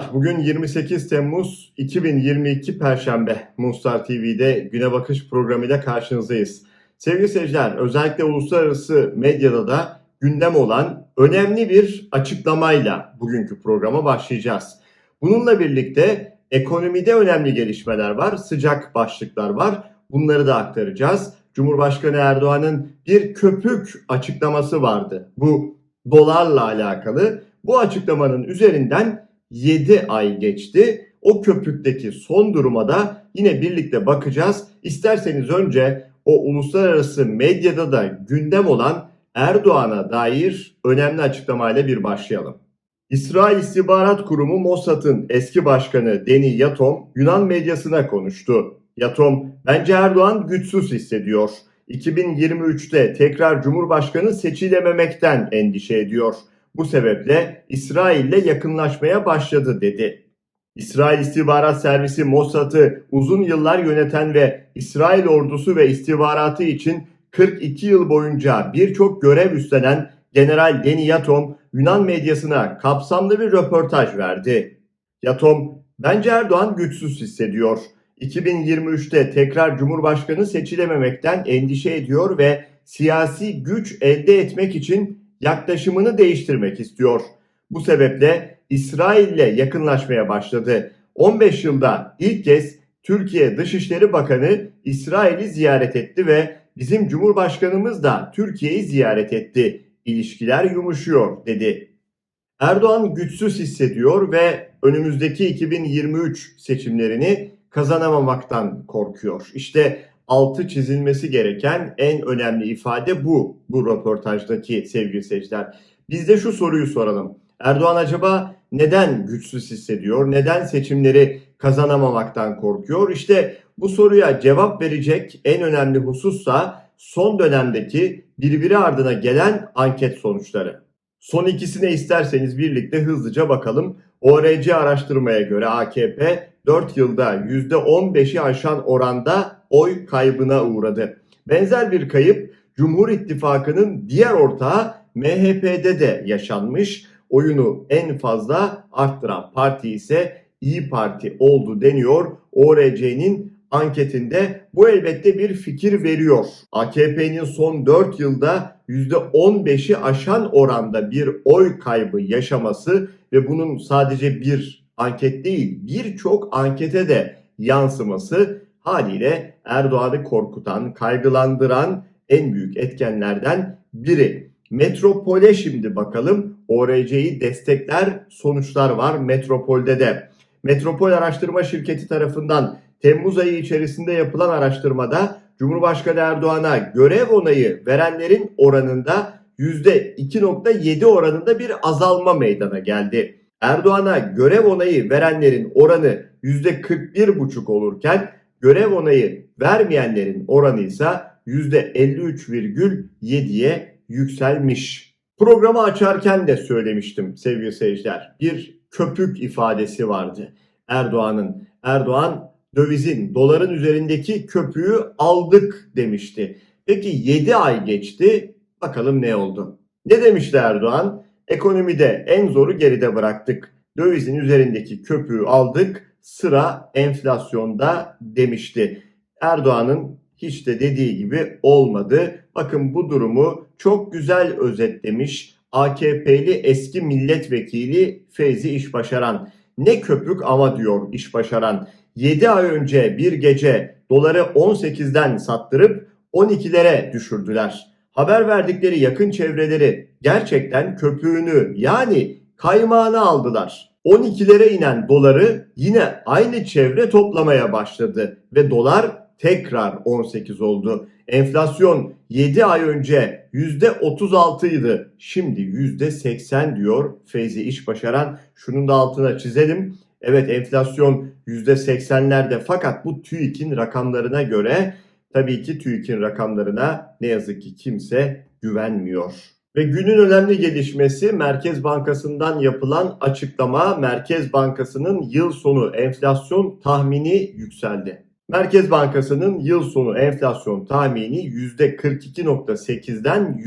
Merhabalar. Bugün 28 Temmuz 2022 Perşembe. Munstar TV'de Güne Bakış programıyla karşınızdayız. Sevgili seyirciler, özellikle uluslararası medyada da gündem olan önemli bir açıklamayla bugünkü programa başlayacağız. Bununla birlikte ekonomide önemli gelişmeler var, sıcak başlıklar var. Bunları da aktaracağız. Cumhurbaşkanı Erdoğan'ın bir köpük açıklaması vardı. Bu dolarla alakalı. Bu açıklamanın üzerinden 7 ay geçti. O köpükteki son duruma da yine birlikte bakacağız. İsterseniz önce o uluslararası medyada da gündem olan Erdoğan'a dair önemli açıklamayla bir başlayalım. İsrail İstihbarat Kurumu Mossad'ın eski başkanı Deni Yatom Yunan medyasına konuştu. Yatom, bence Erdoğan güçsüz hissediyor. 2023'te tekrar Cumhurbaşkanı seçilememekten endişe ediyor. Bu sebeple İsrail'le yakınlaşmaya başladı dedi. İsrail İstihbarat Servisi Mossad'ı uzun yıllar yöneten ve İsrail ordusu ve istihbaratı için 42 yıl boyunca birçok görev üstlenen General Deni Yatom Yunan medyasına kapsamlı bir röportaj verdi. Yatom, bence Erdoğan güçsüz hissediyor. 2023'te tekrar Cumhurbaşkanı seçilememekten endişe ediyor ve siyasi güç elde etmek için yaklaşımını değiştirmek istiyor. Bu sebeple İsrail'le yakınlaşmaya başladı. 15 yılda ilk kez Türkiye Dışişleri Bakanı İsrail'i ziyaret etti ve bizim Cumhurbaşkanımız da Türkiye'yi ziyaret etti. İlişkiler yumuşuyor dedi. Erdoğan güçsüz hissediyor ve önümüzdeki 2023 seçimlerini kazanamamaktan korkuyor. İşte altı çizilmesi gereken en önemli ifade bu. Bu röportajdaki sevgili seyirciler. Biz de şu soruyu soralım. Erdoğan acaba neden güçsüz hissediyor? Neden seçimleri kazanamamaktan korkuyor? İşte bu soruya cevap verecek en önemli husussa son dönemdeki birbiri ardına gelen anket sonuçları. Son ikisine isterseniz birlikte hızlıca bakalım. ORC araştırmaya göre AKP 4 yılda %15'i aşan oranda oy kaybına uğradı. Benzer bir kayıp Cumhur İttifakı'nın diğer ortağı MHP'de de yaşanmış. Oyunu en fazla arttıran parti ise İyi Parti oldu deniyor. ORC'nin anketinde bu elbette bir fikir veriyor. AKP'nin son 4 yılda %15'i aşan oranda bir oy kaybı yaşaması ve bunun sadece bir anket değil birçok ankete de yansıması haliyle Erdoğan'ı korkutan, kaygılandıran en büyük etkenlerden biri. Metropole şimdi bakalım. ORC'yi destekler sonuçlar var Metropol'de de. Metropol Araştırma Şirketi tarafından Temmuz ayı içerisinde yapılan araştırmada Cumhurbaşkanı Erdoğan'a görev onayı verenlerin oranında %2.7 oranında bir azalma meydana geldi. Erdoğan'a görev onayı verenlerin oranı %41,5 olurken görev onayı vermeyenlerin oranı ise %53,7'ye yükselmiş. Programı açarken de söylemiştim sevgili seyirciler. Bir köpük ifadesi vardı Erdoğan'ın. Erdoğan dövizin, doların üzerindeki köpüğü aldık demişti. Peki 7 ay geçti. Bakalım ne oldu? Ne demişti Erdoğan? Ekonomide en zoru geride bıraktık. Dövizin üzerindeki köpüğü aldık. Sıra enflasyonda demişti. Erdoğan'ın hiç de dediği gibi olmadı. Bakın bu durumu çok güzel özetlemiş AKP'li eski milletvekili Feyzi İşbaşaran. Ne köpük ama diyor İşbaşaran. 7 ay önce bir gece doları 18'den sattırıp 12'lere düşürdüler. Haber verdikleri yakın çevreleri gerçekten köpüğünü yani kaymağını aldılar. 12'lere inen doları yine aynı çevre toplamaya başladı ve dolar tekrar 18 oldu. Enflasyon 7 ay önce %36 idi. Şimdi %80 diyor Feyzi İş Başaran. Şunun da altına çizelim. Evet enflasyon %80'lerde fakat bu TÜİK'in rakamlarına göre tabii ki TÜİK'in rakamlarına ne yazık ki kimse güvenmiyor. Ve günün önemli gelişmesi Merkez Bankası'ndan yapılan açıklama. Merkez Bankası'nın yıl sonu enflasyon tahmini yükseldi. Merkez Bankası'nın yıl sonu enflasyon tahmini %42.8'den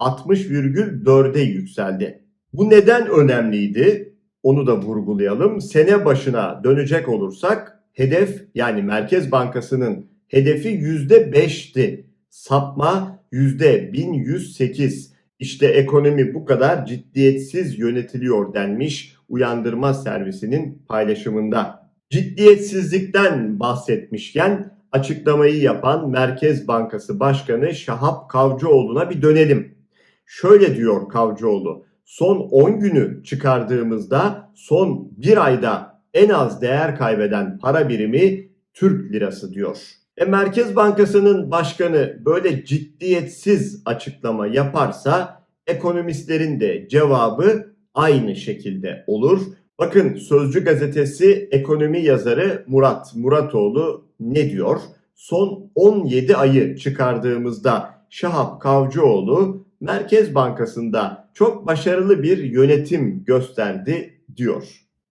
%60,4'e yükseldi. Bu neden önemliydi? onu da vurgulayalım. Sene başına dönecek olursak hedef yani Merkez Bankası'nın hedefi %5'ti. Sapma %1108. İşte ekonomi bu kadar ciddiyetsiz yönetiliyor denmiş uyandırma servisinin paylaşımında. Ciddiyetsizlikten bahsetmişken açıklamayı yapan Merkez Bankası Başkanı Şahap Kavcıoğlu'na bir dönelim. Şöyle diyor Kavcıoğlu. Son 10 günü çıkardığımızda son bir ayda en az değer kaybeden para birimi Türk lirası diyor. E Merkez Bankası'nın başkanı böyle ciddiyetsiz açıklama yaparsa ekonomistlerin de cevabı aynı şekilde olur. Bakın Sözcü gazetesi ekonomi yazarı Murat Muratoğlu ne diyor? Son 17 ayı çıkardığımızda Şahap Kavcıoğlu Merkez Bankası'nda çok başarılı bir yönetim gösterdi diyor.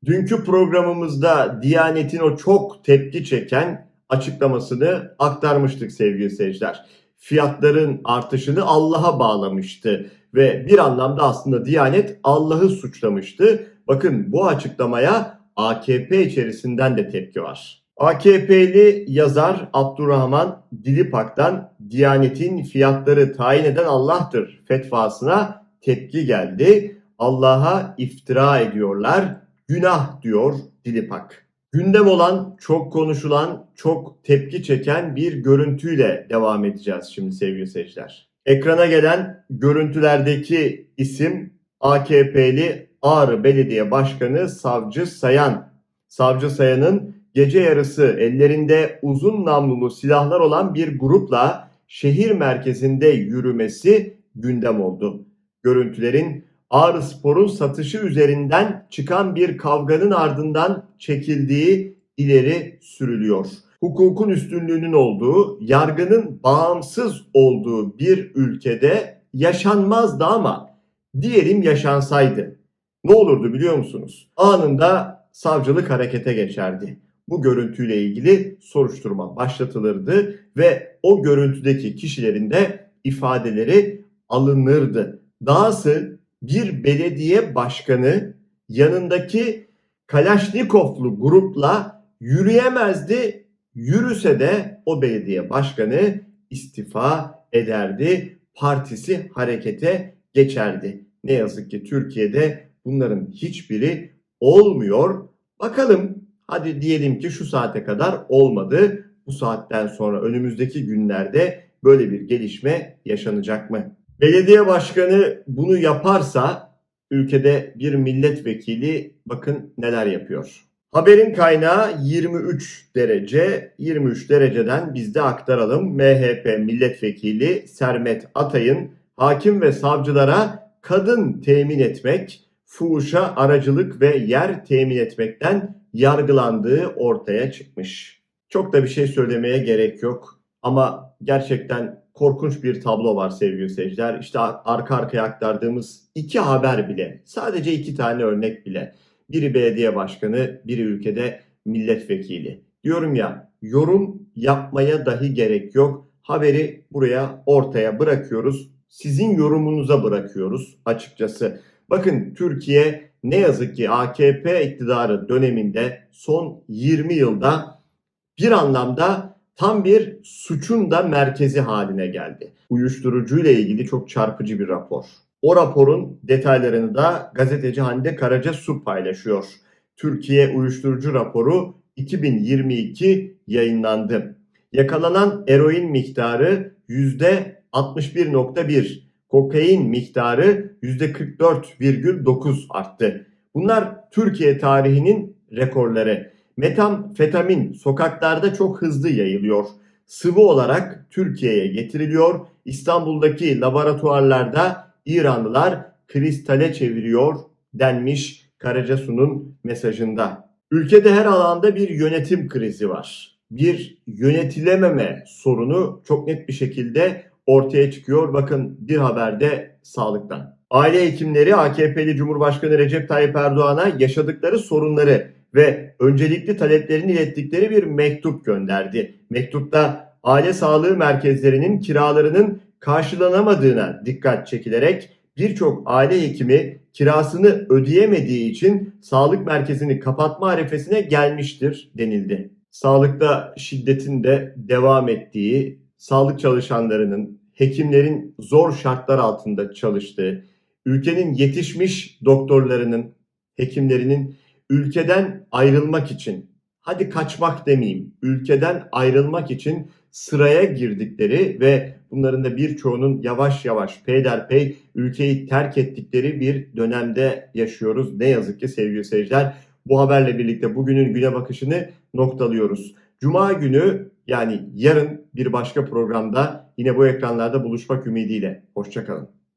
Dünkü programımızda Diyanet'in o çok tepki çeken açıklamasını aktarmıştık sevgili seyirciler. Fiyatların artışını Allah'a bağlamıştı ve bir anlamda aslında Diyanet Allah'ı suçlamıştı. Bakın bu açıklamaya AKP içerisinden de tepki var. AKP'li yazar Abdurrahman Dilipak'tan Diyanet'in fiyatları tayin eden Allah'tır fetvasına tepki geldi. Allah'a iftira ediyorlar, günah diyor Dilipak. Gündem olan, çok konuşulan, çok tepki çeken bir görüntüyle devam edeceğiz şimdi sevgili seyirciler. Ekrana gelen görüntülerdeki isim AKP'li Ağrı Belediye Başkanı Savcı Sayan. Savcı Sayan'ın gece yarısı ellerinde uzun namlulu silahlar olan bir grupla şehir merkezinde yürümesi gündem oldu. Görüntülerin Ağrı Spor'un satışı üzerinden çıkan bir kavganın ardından çekildiği ileri sürülüyor. Hukukun üstünlüğünün olduğu, yargının bağımsız olduğu bir ülkede yaşanmazdı ama diyelim yaşansaydı. Ne olurdu biliyor musunuz? Anında savcılık harekete geçerdi. Bu görüntüyle ilgili soruşturma başlatılırdı ve o görüntüdeki kişilerin de ifadeleri alınırdı. Dahası bir belediye başkanı yanındaki Kalaşnikovlu grupla yürüyemezdi. Yürüse de o belediye başkanı istifa ederdi. Partisi harekete geçerdi. Ne yazık ki Türkiye'de bunların hiçbiri olmuyor. Bakalım hadi diyelim ki şu saate kadar olmadı. Bu saatten sonra önümüzdeki günlerde böyle bir gelişme yaşanacak mı? Belediye başkanı bunu yaparsa ülkede bir milletvekili bakın neler yapıyor. Haberin kaynağı 23 derece. 23 dereceden biz de aktaralım. MHP milletvekili Sermet Atay'ın hakim ve savcılara kadın temin etmek, fuhuşa aracılık ve yer temin etmekten yargılandığı ortaya çıkmış. Çok da bir şey söylemeye gerek yok ama gerçekten korkunç bir tablo var sevgili seyirciler. İşte arka arkaya aktardığımız iki haber bile, sadece iki tane örnek bile. Biri belediye başkanı, biri ülkede milletvekili. Diyorum ya yorum yapmaya dahi gerek yok. Haberi buraya ortaya bırakıyoruz. Sizin yorumunuza bırakıyoruz açıkçası. Bakın Türkiye ne yazık ki AKP iktidarı döneminde son 20 yılda bir anlamda tam bir suçun da merkezi haline geldi. Uyuşturucuyla ilgili çok çarpıcı bir rapor. O raporun detaylarını da gazeteci Hande Karaca Su paylaşıyor. Türkiye Uyuşturucu Raporu 2022 yayınlandı. Yakalanan eroin miktarı %61.1, kokain miktarı %44,9 arttı. Bunlar Türkiye tarihinin rekorları. Metamfetamin sokaklarda çok hızlı yayılıyor. Sıvı olarak Türkiye'ye getiriliyor. İstanbul'daki laboratuvarlarda İranlılar kristale çeviriyor denmiş Karacasu'nun mesajında. Ülkede her alanda bir yönetim krizi var. Bir yönetilememe sorunu çok net bir şekilde ortaya çıkıyor. Bakın bir haberde sağlıktan. Aile hekimleri AKP'li Cumhurbaşkanı Recep Tayyip Erdoğan'a yaşadıkları sorunları ve öncelikli taleplerini ilettikleri bir mektup gönderdi. Mektupta aile sağlığı merkezlerinin kiralarının karşılanamadığına dikkat çekilerek birçok aile hekimi kirasını ödeyemediği için sağlık merkezini kapatma arifesine gelmiştir denildi. Sağlıkta şiddetin de devam ettiği, sağlık çalışanlarının, hekimlerin zor şartlar altında çalıştığı, ülkenin yetişmiş doktorlarının, hekimlerinin ülkeden ayrılmak için, hadi kaçmak demeyeyim, ülkeden ayrılmak için sıraya girdikleri ve bunların da birçoğunun yavaş yavaş peyderpey ülkeyi terk ettikleri bir dönemde yaşıyoruz. Ne yazık ki sevgili seyirciler bu haberle birlikte bugünün güne bakışını noktalıyoruz. Cuma günü yani yarın bir başka programda yine bu ekranlarda buluşmak ümidiyle. Hoşçakalın.